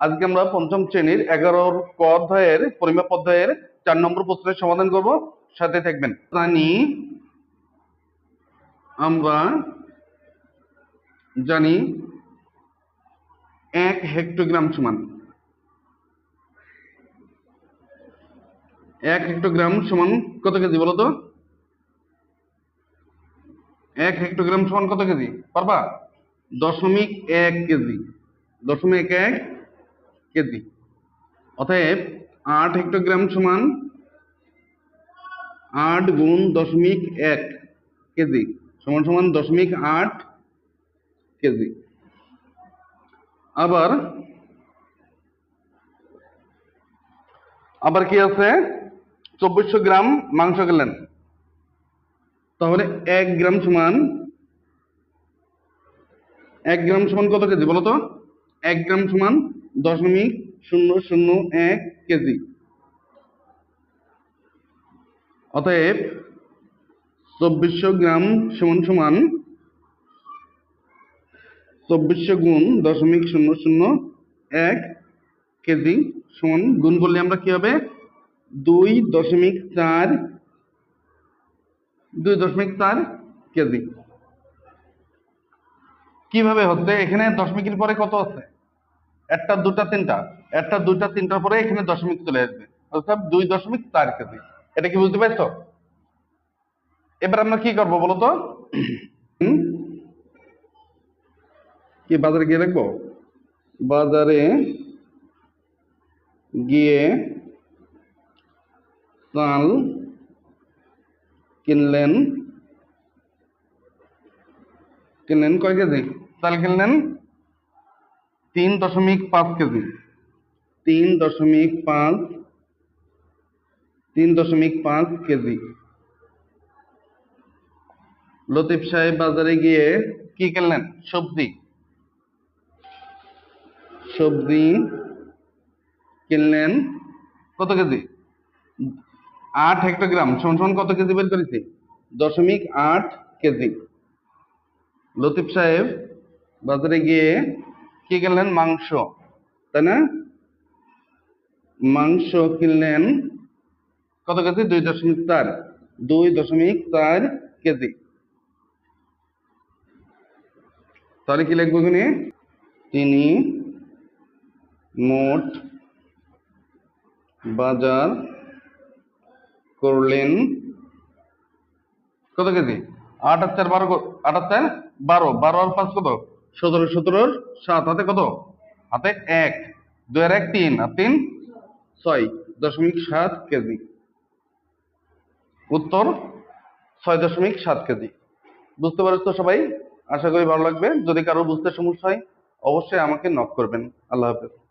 আজকে আমরা পঞ্চম শ্রেণির এগারোর ক অধ্যায়ের, পরিমাপ অধ্যায়ের চার নম্বর প্রশ্নের সমাধান করব। সাথে থাকবেন। জানি আমরা জানি এক হেক্টোগ্রাম সমান। এক হেক্টোগ্রাম সমান কত কেজি বলো তো এক হেক্টোগ্রাম সমান কত কেজি? পারবা? দশমিক এক কেজি। দশমিক এক কেজি অতএব আট হেক্টোগ্রাম সমান আট গুণ দশমিক এক কেজি সমান সমান দশমিক আট কেজি আবার আবার কি আছে? চব্বিশশো গ্রাম মাংস গেলেন। তাহলে এক গ্রাম সমান, এক গ্রাম সমান কত কেজি বলো তো? এক গ্রাম সমান দশমিক শূন্য শূন্য এক কেজি। অতএব চব্বিশশো গ্রাম সমান সমান চব্বিশশো গুণ দশমিক শূন্য শূন্য এক কেজি সমান গুণ করলে আমরা কি হবে? দুই দশমিক চার দুই দশমিক চার কেজি। কীভাবে হচ্ছে? এখানে দশমিকের পরে কত আছে? একটা, দুটা, তিনটা। একটা দুটা তিনটার পরে এখানে দশমিক চলে আসবে। অর্থাৎ দুই দশমিক চার কেজি। এটা কি বুঝতে পারছ? এবার আমরা কি করব বলো তো? কি বাজারে গিয়ে দেখব? বাজারে গিয়ে চাল কিনলেন। কিনলেন কয় কেজি? চাল কিনলেন? তিন দশমিক পাঁচ কেজি। তিন দশমিক পাঁচ, তিন দশমিক পাঁচ কেজি। লতিফ সাহেব বাজারে গিয়ে কি কিনলেন? সবজি। সবজি কিনলেন কত কেজি? আট হেক্টোগ্রাম সমান সমান কত কেজি বের করেছি? দশমিক আট কেজি। লতিফ সাহেব বাজারে গিয়ে কি কিনলেন? মাংস। তাই না? মাংস কিনলেন কত কেজি? দুই দশমিক চার। দুই দশমিক চার কেজি। তাহলে কি লিখব এখানে? তিনি মোট বাজার করলেন কত কেজি? আট আর চার বারো আট আর চার? বারো। বারো আর পাঁচ কত? সতেরো, সতেরোর সাত, হাতে কত? হাতে এক। দুই আর এক, তিন। আর তিন? ছয়। দশমিক সাত কেজি। উত্তর? ছয় দশমিক সাত কেজি। বুঝতে পারছ সবাই? আশা করি ভালো লাগবে। যদি কারও বুঝতে সমস্যা হয়, অবশ্যই আমাকে নক করবেন। আল্লাহ হাফেজ।